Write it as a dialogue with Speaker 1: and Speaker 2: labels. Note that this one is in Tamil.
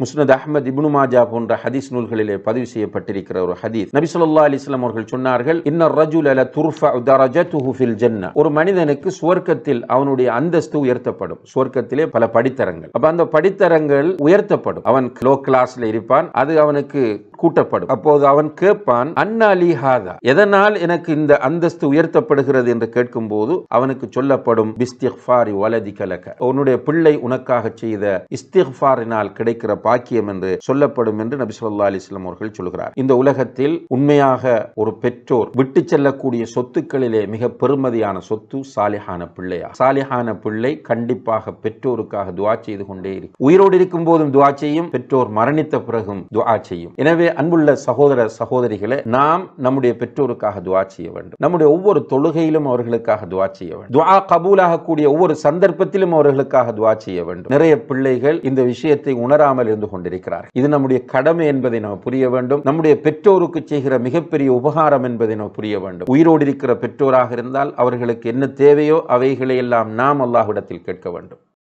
Speaker 1: முஸ்னத் அஹ்மத் இப்னு மாஜா போன்ற ஹதீஸ் நூல்களிலே பதிவு செய்யப்பட்டிருக்கிற ஒரு ஹதீஸ். நபி சொல்லா அலைஹி அவர்கள் சொன்னார்கள் இன்ன ரஜுல ல துர்ஃபஉ தரஜத்துஹு ஃபில் ஒரு மனிதனுக்கு சுவர்க்கத்தில் அவனுடைய அந்தஸ்து உயர்த்தப்படும். சுவர்க்கத்திலே பல படித்தரங்கள். அப்ப அந்த படித்தரங்கள் உயர்த்தப்படும். அவன் லோ கிளாஸ்ல இருப்பான் அது அவனுக்கு கூட்டப்படும். அப்போது அவன் கேட்பான் அன்னாலி ஹாதா? எதனால் எனக்கு இந்த அந்தஸ்து உயர்த்தப்படுகிறது? என்று கேட்கும்போது அவனுக்கு சொல்லப்படும் பிஸ்திஃபாரி வலதி கலக்க உன்னுடைய பிள்ளை உனக்காக செய்த இஸ்திஃபாரினால் கிடைக்கிற பாக்கியம் என்று சொல்லப்படும் என்று நபி சொல்லா அலிஸ்லாம் அவர்கள் சொல்கிறார். இந்த உலகத்தில் உண்மையாக ஒரு பெற்றோர் விட்டு செல்லக்கூடிய சொத்துக்களிலே மிக பெருமதியான சொத்து சாலிஹான பிள்ளையா? சாலிஹான பிள்ளை கண்டிப்பாக பெற்றோருக்காக துவா செய்து கொண்டே இருக்கும். உயிரோடு இருக்கும் போதும் துவா செய்யும் பெற்றோர் மரணித்த பிறகும் துவா செய்யும். எனவே அன்புள்ள சகோதர சகோதரிகளை நாம் நம்முடைய பெற்றோருக்காக துவா செய்ய வேண்டும். நம்முடைய ஒவ்வொரு தொழுகையிலும் அவர்களுக்காக துவா செய்ய வேண்டும். துவா கபூலாகக்கூடிய ஒவ்வொரு சந்தர்ப்பத்திலும் அவர்களுக்காக துவா செய்ய வேண்டும். நிறைய பிள்ளைகள் இந்த விஷயத்தை உணராமல் இருந்து கொண்டிருக்கிறார்கள் இது நம்முடைய கடமை என்பதை நாம் புரிய வேண்டும். நம்முடைய பெற்றோருக்கு செய்கிற மிகப்பெரிய உபகாரம் என்பதை நாம் புரிய வேண்டும். உயிரோடு இருக்கிற பெற்றோராக இருந்தால் அவர்களுக்கு என்ன தேவையோ அவைகளை எல்லாம் நாம் அல்லாஹ்விடத்தில் கேட்க வேண்டும்.